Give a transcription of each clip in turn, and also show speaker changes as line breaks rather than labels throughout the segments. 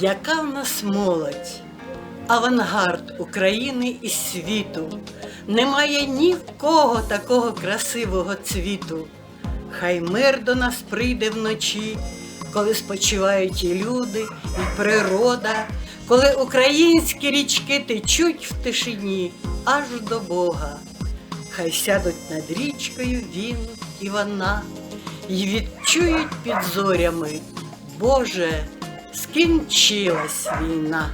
Яка в нас молодь, авангард України і світу. Немає ні в кого такого красивого цвіту. Хай мир до нас прийде вночі, коли спочивають і люди, і природа, коли українські річки течуть в тишині аж до Бога. Хай сядуть над річкою він і вона, і відчують під зорями, Боже, скінчилась війна.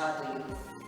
how to